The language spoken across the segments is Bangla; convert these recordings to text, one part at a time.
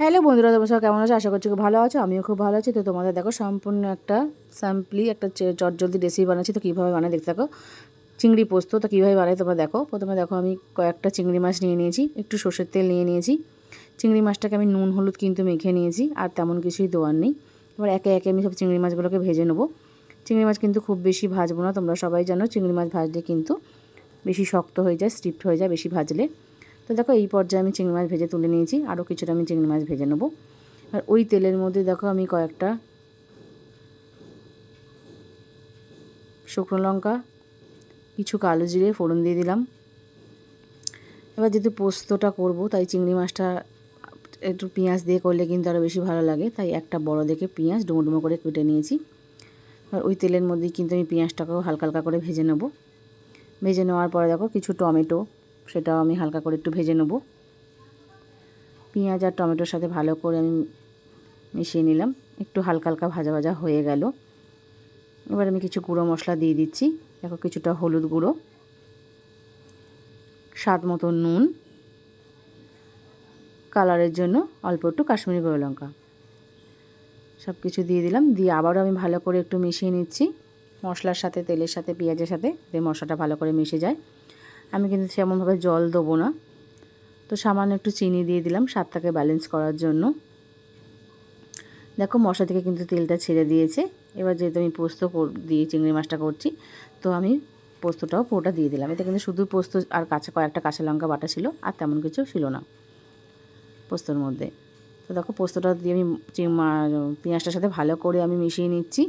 হ্যালো বন্ধুরা, তোমরা সব কেমন আছো? আশা করছি খুব ভালো আছো, আমিও খুব ভালো আছি। তো তোমাদের দেখো, সম্পূর্ণ একটা স্যাম্পলি একটা চটজলদি রেসিপি বানাচ্ছি, তো কীভাবে বানায় দেখতে থাকো। চিংড়ি পোস্ত, তো কীভাবে বানায় তোমরা দেখো। প্রথমে দেখো, আমি কয়েকটা চিংড়ি মাছ নিয়ে নিয়েছি, একটু সর্ষের তেল নিয়ে নিয়েছি। চিংড়ি মাছটাকে আমি নুন, হলুদ কিন্তু মেখে নিয়েছি, আর তেমন কিছুই দেওয়ার নেই। এবার একে একে আমি সব চিংড়ি মাছগুলোকে ভেজে নেব। চিংড়ি মাছ কিন্তু খুব বেশি ভাজবো না, তোমরা সবাই জানো, চিংড়ি মাছ ভাজলে কিন্তু বেশি শক্ত হয়ে যায়, স্টিফট হয়ে যায় বেশি ভাজলে। তো দেখো এই পর্যায়ে আমি চিংড়ি মাছ ভেজে তুলে নিয়েছি আরও কিছুটা আমি চিংড়ি মাছ ভেজে নেব। আর ওই তেলের মধ্যে দেখো আমি কয়েকটা শুকনো লঙ্কা, কিছু কালো জিরে, ফোড়ন দিয়ে দিলাম। এবার যেহেতু পোস্তটা করব, তাই চিংড়ি মাছটা একটু পেঁয়াজ দিয়ে করলে কিন্তু আরও বেশি ভালো লাগে, তাই একটা বড় দেখে পেঁয়াজ ডুমো ডুমো করে কেটে নিয়েছি। আর ওই তেলের মধ্যেই কিন্তু আমি পেঁয়াজটাকেও হালকা হালকা করে ভেজে নেব। ভেজে নেওয়ার পরে দেখো কিছু টমেটো সেটাও আমি হালকা করে একটু ভেজে নেব। পেঁয়াজ আর টমেটোর সাথে ভালো করে আমি মিশিয়ে নিলাম। একটু হালকা হালকা ভাজা ভাজা হয়ে গেল। এবার আমি কিছু গুঁড়ো মশলা দিয়ে দিচ্ছি। দেখো কিছুটা হলুদ গুঁড়ো। স্বাদ মতো নুন। কালারের জন্য অল্প একটু কাশ্মীরি গুঁড়ো লঙ্কা। সব কিছু দিয়ে দিলাম। দিয়ে আবারও আমি ভালো করে একটু মিশিয়ে নিচ্ছি। মশলার সাথে, তেলের সাথে, পেঁয়াজের সাথে। মশলাটা ভালো করে মিশে যায়। আমি কিন্তু সেমনভাবে জল দেবো না। তো সামান্য একটু চিনি দিয়ে দিলাম স্বাদটাকে ব্যালেন্স করার জন্য। দেখো মশলা থেকে কিন্তু তেলটা ছেড়ে দিয়েছে। এবার যেহেতু আমি পোস্ত দিয়ে চিংড়ি মাছটা করছি, তো আমি পোস্তটাও পুরোটা দিয়ে দিলাম। এতে কিন্তু শুধু পোস্ত আর কাঁচা কয়েকটা কাঁচা লঙ্কা বাটা ছিল, আর তেমন কিছু ছিল না পোস্তর মধ্যে। তো দেখো পোস্তটা দিয়ে আমি পেঁয়াজটার সাথে ভালো করে আমি মিশিয়ে নিচ্ছি,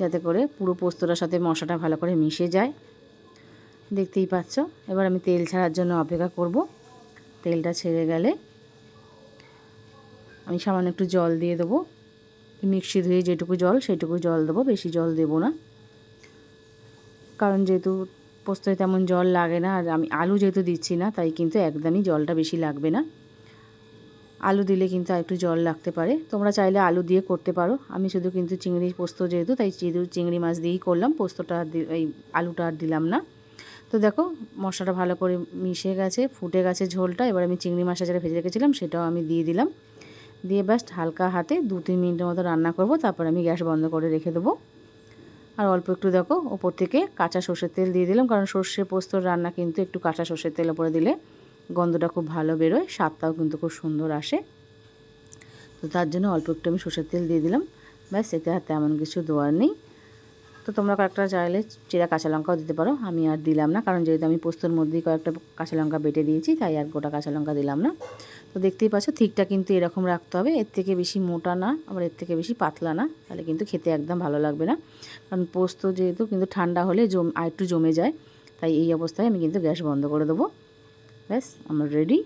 যাতে করে পুরো পোস্তটার সাথে মশলাটা ভালো করে মিশে যায়। দেখতেই পাচ্ছ। এবার আমি তেল ছাড়ার জন্য অপেক্ষা করব। তেলটা ছেড়ে গেলে আমি সামান্য একটু জল দিয়ে দেবো। মিক্সি ধুয়ে যেটুকু জল, সেটুকু জল দেবো, বেশি জল দেবো না। কারণ যেহেতু পোস্তয় তেমন জল লাগে না, আর আমি আলু যেহেতু দিচ্ছি না, তাই কিন্তু একদমই জলটা বেশি লাগবে না। আলু দিলে কিন্তু একটু জল লাগতে পারে। তোমরা চাইলে আলু দিয়ে করতে পারো। আমি শুধু কিন্তু চিংড়ি পোস্ত যেহেতু, তাই যেহেতু চিংড়ি মাছ দিয়েই করলাম। পোস্তটা এই আলুটা আর দিলাম না। তো দেখো, মশলাটা ভালো করে মিশে গেছে, ফুটে গেছে ঝোলটা। এবার আমি চিংড়ি মাছটা যেটা ভেজে রেখেছিলাম, সেটাও আমি দিয়ে দিলাম। দিয়ে ব্যাস হালকা হাতে দু তিন মিনিটের মতো রান্না করব, তারপর আমি গ্যাস বন্ধ করে রেখে দেবো। আর অল্প একটু দেখো, ওপর থেকে কাঁচা সর্ষের তেল দিয়ে দিলাম, কারণ সর্ষে পোস্তর রান্না কিন্তু একটু কাঁচা সর্ষের তেল ওপরে দিলে গন্ধটা খুব ভালো বেরোয়, স্বাদটাও কিন্তু খুব সুন্দর আসে। তো তার জন্য অল্প একটু আমি সর্ষের তেল দিয়ে দিলাম। ব্যাস, এতে আর তেমন কিছু দেওয়ার নেই। তো তোমরা কয়েকটা চাইলে চেরা কাঁচা লঙ্কাও দিতে পারো। আমি আর দিলাম না, কারণ যেহেতু আমি পোস্তর মধ্যেই কয়েকটা কাঁচা লঙ্কা বেটে দিয়েছি, তাই আর গোটা কাঁচা লঙ্কা দিলাম না। তো দেখতেই পাচ্ছ, ঠিকটা কিন্তু এরকম রাখতে হবে। এর থেকে বেশি মোটা না, আবার এর থেকে বেশি পাতলা না, তাহলে কিন্তু খেতে একদম ভালো লাগবে না। কারণ পোস্ত যেহেতু কিন্তু ঠান্ডা হলে জম, আর একটু জমে যায়, তাই এই অবস্থায় আমি কিন্তু গ্যাস বন্ধ করে দেবো। ব্যাস, আমার রেডি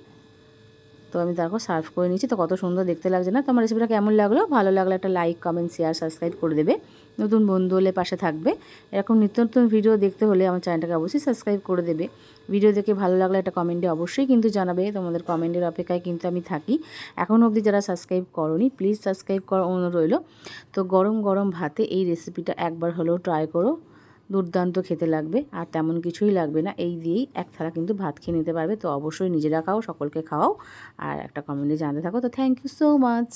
তো আমি তারপর সার্ভ করে নিয়েছি। তো কত সুন্দর দেখতে লাগছে না? তো আমার রেসিপিটা কেমন লাগল? ভালো লাগলে একটা লাইক কমেন্ট শেয়ার সাবস্ক্রাইব করে দেবে। নতুন বন্ধু হলে পাশে থাকবে। এরকম নিত্য নতুন ভিডিও দেখতে হলে আমার চ্যানেলটাকে অবশ্যই সাবস্ক্রাইব করে দেবে। ভিডিও দেখে ভালো লাগলে একটা কমেন্টে অবশ্যই কিন্তু জানাবে। তোমাদের কমেন্টের অপেক্ষায় কিন্তু আমি থাকি। এখনও অবধি যারা সাবস্ক্রাইব করনি প্লিজ সাবস্ক্রাইব করা অনুরোধ রইল। তো গরম গরম ভাতে এই রেসিপিটা একবার হলেও ট্রাই করো। দুর্দান্ত খেতে লাগবে আর তেমন কিছুই লাগবে না। এই দিয়েই এক থালা কিন্তু ভাত খেয়ে নিতে পারবে। তো অবশ্যই নিজেরা খাও সকলকে খাওয়াও। আর একটা কমেন্টে জানতে থাকো। তো থ্যাংক ইউ সো মাচ